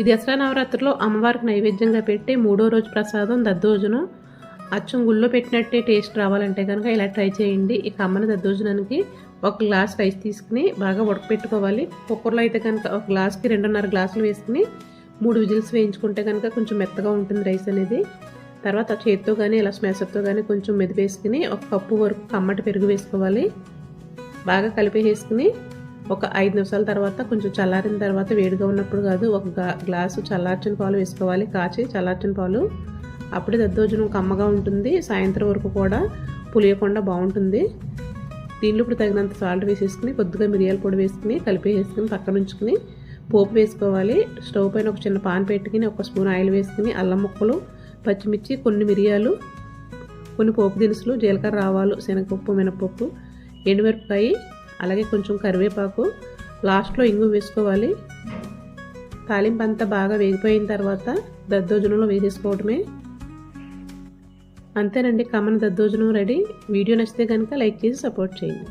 ఈ దసరా నవరాత్రిలో అమ్మవారికి నైవేద్యంగా పెట్టి మూడో రోజు ప్రసాదం దద్దోజనం అచ్చం గుళ్ళో పెట్టినట్టే టేస్ట్ రావాలంటే కనుక ఇలా ట్రై చేయండి. ఈ అమ్మని దద్దోజనానికి ఒక గ్లాస్ రైస్ తీసుకుని బాగా ఉడకపెట్టుకోవాలి. కుక్కర్లో అయితే కనుక ఒక గ్లాస్కి రెండున్నర గ్లాసులు వేసుకుని మూడు విజిల్స్ వేయించుకుంటే కనుక కొంచెం మెత్తగా ఉంటుంది రైస్ అనేది. తర్వాత చేతితో కానీ ఇలా స్మెసర్తో కానీ కొంచెం మెదిపేసుకుని ఒక కప్పు వరకు కమ్మటి పెరుగు వేసుకోవాలి. బాగా కలిపేసుకుని ఒక ఐదు నిమిషాల తర్వాత కొంచెం చల్లారిన తర్వాత వేడిగా ఉన్నప్పుడు కాదు ఒక గ్లాసు చల్లార్చిన పాలు వేసుకోవాలి. కాచి చల్లార్చిన పాలు. అప్పుడే దద్దోజనం కమ్మగా ఉంటుంది. సాయంత్రం వరకు కూడా పులియకుండా బాగుంటుంది. దీనిలో ఇప్పుడు తగినంత సాల్ట్ వేసేసుకుని కొద్దిగా మిరియాల పొడి వేసుకుని కలిపేసుకుని పక్కన ఉంచుకుని పోపు వేసుకోవాలి. స్టవ్ పైన ఒక చిన్న పాన్ పెట్టుకుని ఒక స్పూన్ ఆయిల్ వేసుకుని అల్లం ముక్కలు పచ్చిమిర్చి కొన్ని మిరియాలు కొన్ని పోపు దినుసులు జీలకర్ర ఆవాలు శనగపప్పు మినపప్పు ఎండుమిరపకాయ అలాగే కొంచెం కరివేపాకు లాస్ట్లో ఇంగు వేసుకోవాలి. తాలింపు అంతా బాగా వేగిపోయిన తర్వాత దద్దోజనంలో వేసేసుకోవటమే అంతేనండి కమన దద్దోజనం రెడీ. వీడియో నచ్చితే కనుక లైక్ చేసి సపోర్ట్ చేయండి.